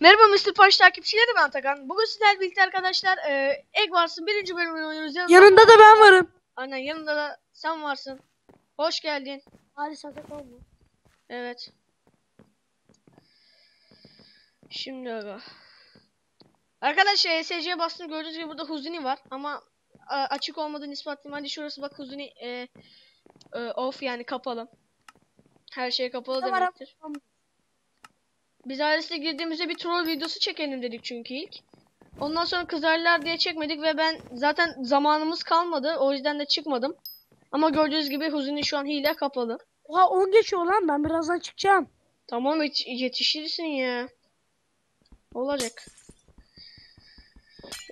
Merhaba Mr. Punch takipçileri ben Atakan. Bugün sizlerle birlikte arkadaşlar e, Egg Wars'ın birinci bölümünü oynuyoruz. Yanımda, Yanında da ben varım. Aynen yanımda da sen varsın. Hoş geldin. Ali sakat olma. Evet. Şimdi aga. Arkadaşlar ESC'ye bastım gördüğünüz gibi burada Huzuni var ama a, açık olmadığını ispatlayayım. Hadi şurası bak Huzuni e, e, off yani kapalı. Her şey kapalı Tamam. Biz ailesiyle girdiğimizde bir troll videosu çekelim dedik çünkü ilk. Ondan sonra kızarlar diye çekmedik ve ben zaten zamanımız kalmadı. O yüzden de çıkmadım. Ama gördüğünüz gibi Huzuni şu an hile kapalı. Oha 10 geçiyor lan ben birazdan çıkacağım. Tamam yet- yetişirsin ya. Olacak.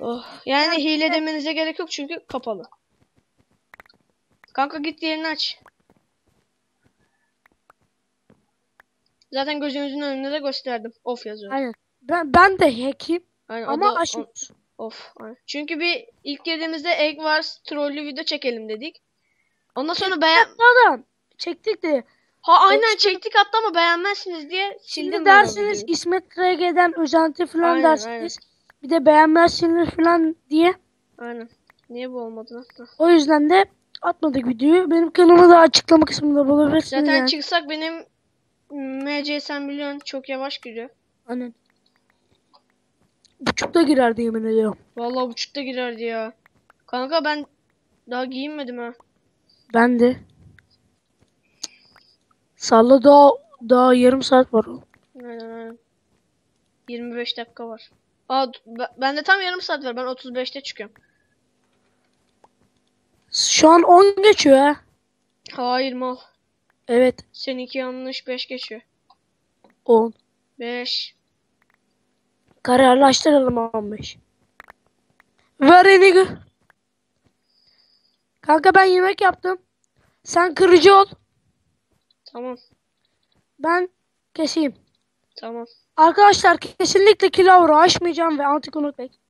Oh. Yani hile demenize gerek yok çünkü kapalı. Kanka git diğerini aç. Zaten gözünüzün önünde de gösterdim. Off yazıyor. Aynen. Ben, ben de hack'im Aynen, o ama da-. Of. aynen. Çünkü bir ilk girdiğimizde Egg Wars trollü video çekelim dedik. Ondan sonra beğen... Adam çektik de. Ha aynen çektik hatta ama beğenmezsiniz diye Şimdi dersiniz. İsmet RG'den özenti falan Aynen, dersiniz. Bir de beğenmezsiniz falan diye. Aynen. Niye bu olmadı? Hah. O yüzden de atmadık videoyu. Benim kanalımı da açıklama kısmında bulabilirsiniz. Zaten yani. çıksak benim MC sen biliyorsun çok yavaş giriyor. Aynen. Buçukta girerdi yemin ediyorum. Vallahi buçukta girerdi ya. Kanka ben daha giyinmedim ha. Ben de. Salla daha, daha yarım saat var. Aynen aynen. 25 dakika var. Aa d- be- bende tam yarım saat var. Ben 35'te çıkıyorum. Şu an 10 geçiyor ha. Hayır mal. Evet Seninki yanlış 5 geçiyor. 10. 5. Kararlaştıralım 15. Ver eniga. Kanka ben yemek yaptım. Sen kırıcı ol. Tamam. Ben keseyim. Tamam. Arkadaşlar kesinlikle kilavra açmayacağım ve antikonot bek.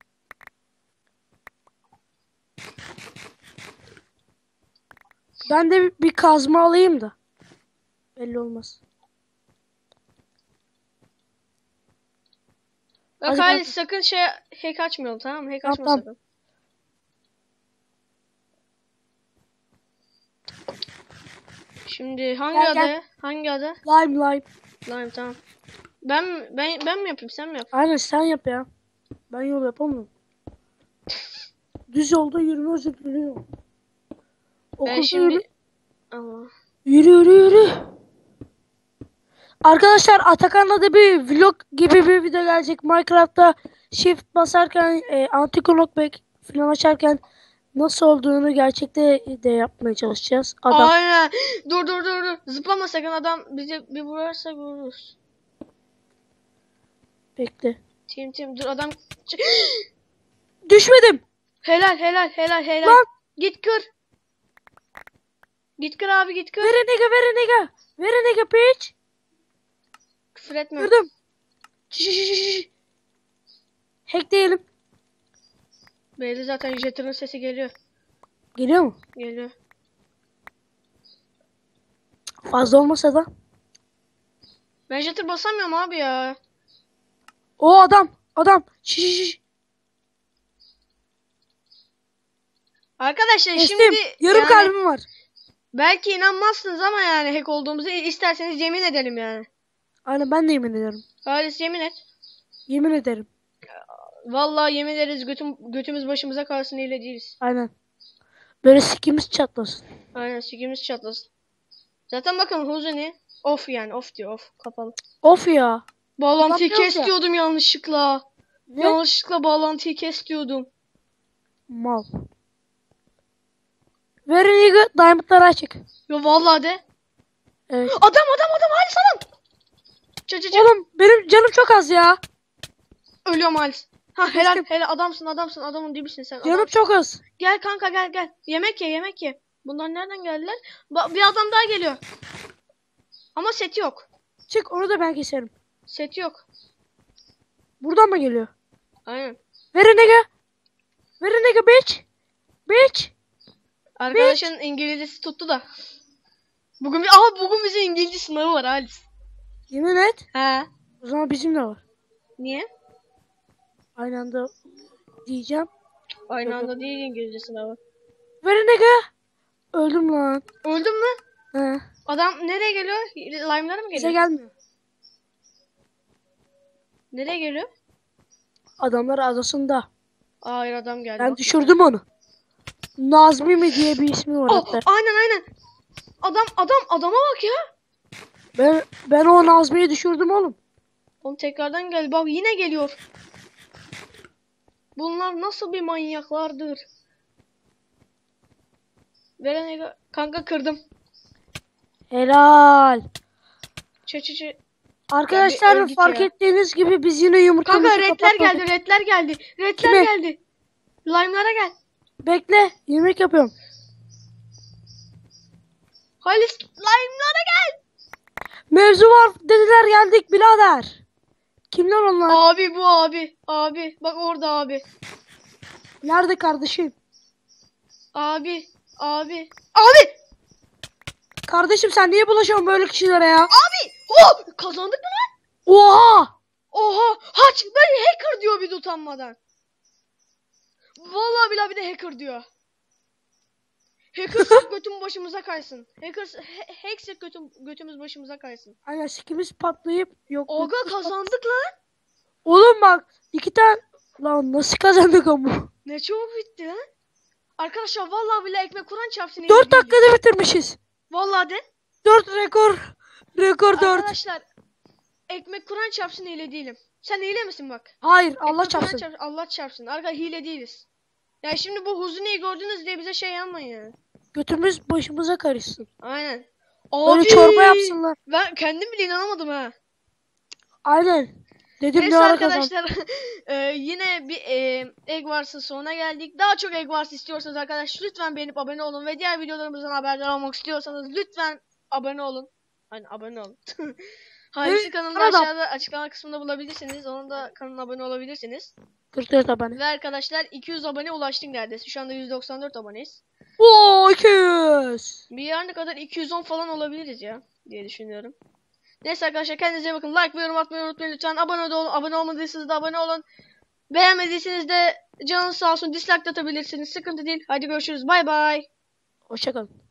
Ben de bir kazma alayım da. Belli olmaz. Bak Hadi hayır kanka. sakın şey hack açmayalım tamam mı? Hack açma tamam. sakın. Şimdi hangi Gel, gel. ada? Hangi ada? Lime lime. Lime tamam. Ben ben ben mi yapayım sen mi yap? Aynen sen yap ya. Ben yol yapamıyorum. Düz yolda yürüme özür diliyorum. Ben Okulda şimdi yürü. Allah. Yürü yürü yürü. Arkadaşlar Atakan'la da bir vlog gibi bir video gelecek. Minecraft'ta shift basarken e, anti knockback falan açarken nasıl olduğunu gerçekte de yapmaya çalışacağız. Adam Aynen. Dur dur dur dur. Zıplama sakın adam bizi bir vurarsa vururuz. bekle. Tim tim dur adam. Düşmedim. helal helal helal helal. Lan. Git kır. Git kır abi git kır. Ver nigga ver nigga. Küfür etme. Gördüm. Hack diyelim. Belli zaten jetter'ın sesi geliyor. Geliyor mu? Geliyor. Fazla olmasa da. Ben jetter basamıyorum abi ya. O adam. Adam. Şş. Arkadaşlar Kestim. şimdi Yarım yani kalbim var. belki inanmazsınız ama yani hack olduğumuzu isterseniz yemin edelim yani. Aynen ben de yemin ederim. Halis yemin et. Yemin ederim. Vallahi yemin ederiz götüm, götümüz başımıza kalsın ile değiliz. Aynen. Böyle sikimiz çatlasın. Aynen sikimiz çatlasın. Zaten bakın Huzuni off yani off diyor off kapalı. Of ya. Bağlantıyı Kapanmıyor kes ki. diyordum yanlışlıkla. Ne? Yanlışlıkla bağlantıyı kes diyordum. Mal. Ver nigga diamondları açık. Yo vallahi de. Evet. Adam adam adam Halis adam. Çı çı çı. Oğlum benim canım çok az ya. Ölüyorum Halis. Ha helal helal adamsın adamsın adamın dibisin sen. Canım adamsın. çok az. Gel kanka gel gel. Yemek ye yemek ye. Bunlar nereden geldiler? Ba- bir adam daha geliyor. Ama seti yok. Çık onu da ben keserim. Seti yok. Buradan mı geliyor? Aynen. Ver nigga. Ver nigga bitch. Bitch. Arkadaşın İngilizcesi tuttu da. Bugün aha bugün bizim İngilizce sınavı var Halis. Yemin et. He. O zaman bizim de var. Niye? Aynı anda diyeceğim. Aynı anda değil İngilizce sınavı. Verin Ege. Öldüm lan. Öldün mü? He. Adam nereye geliyor? Lime'lara mı Bize geliyor? gelmiyor. Nereye geliyor? Adamlar adasında. Hayır adam geldi. Ben düşürdüm onu. Nazmi mi diye bir ismi var hatta. aynen aynen. Adam adam adama bak ya. Ben, ben o Nazmi'yi düşürdüm oğlum. Oğlum tekrardan geldi. Bak yine geliyor. Bunlar nasıl bir manyaklardır? Veren kanka kırdım. Helal. Çe çe çe. Arkadaşlar git fark ya. ettiğiniz gibi biz yine yumurtamızı Kanka redler kapatmadık. geldi, redler geldi. Redler Kime? geldi. Lime'lara gel. Bekle yemek yapıyorum. Halis lime'lara gel. Mevzu var dediler geldik birader. Kimler onlar? Abi bu abi. Abi. Bak orada abi. Nerede kardeşim? Abi. Abi. Abi. Kardeşim sen niye bulaşıyorsun böyle kişilere ya? Abi. Oh! Kazandık mı lan? Oha! Oha. Haç. Ben hacker diyor bir de utanmadan. Vallahi billahi bir de hacker diyor. Hackersız götüm başımıza kaysın. Hackers, he- hacksız götüm, götümüz başımıza kaysın. Aynen sikimiz patlayıp yok. Aga kazandık lan. Oğlum bak iki tane lan nasıl kazandık ama? Ne çabuk bitti lan. Arkadaşlar vallahi billahi ekmek kuran çarpsın. 4 elimde değil. dakikada bitirmişiz. Vallahi de. 4 rekor. Rekor 4. Arkadaşlar ekmek kuran çarpsın hile değilim. Sen hile misin bak? Hayır Ekmek Allah Kur'an çarpsın. çarpsın, Allah çarpsın. Arkadaşlar hile değiliz. Ya şimdi bu Huzune'yi gördünüz diye bize şey yapmayın ya. Götümüz başımıza karışsın. Aynen. Böyle Abi, çorba yapsınlar. Ben kendim bile inanamadım ha. Aynen. Dedim Neyse ne arkadaşlar e, yine bir e, Egg Wars'ın sonuna geldik. Daha çok Egg Wars istiyorsanız arkadaşlar lütfen beğenip abone olun ve diğer videolarımızdan haberdar olmak istiyorsanız lütfen abone olun. Hani abone olun. Evet, kanalını arada- aşağıda açıklama kısmında bulabilirsiniz. Onun da kanalına abone olabilirsiniz. 44 abone. Ve arkadaşlar 200 abone ulaştık neredeyse. Şu anda 194 aboneyiz. Oo 200. Bir yarına kadar 210 falan olabiliriz ya diye düşünüyorum. Neyse arkadaşlar kendinize bakın. Like ve yorum atmayı unutmayın lütfen. Abone de olun. Abone olmadıysanız da abone olun. Beğenmediyseniz de canınız sağ olsun. Dislike atabilirsiniz. Sıkıntı değil. Hadi görüşürüz. Bay bay. Hoşçakalın.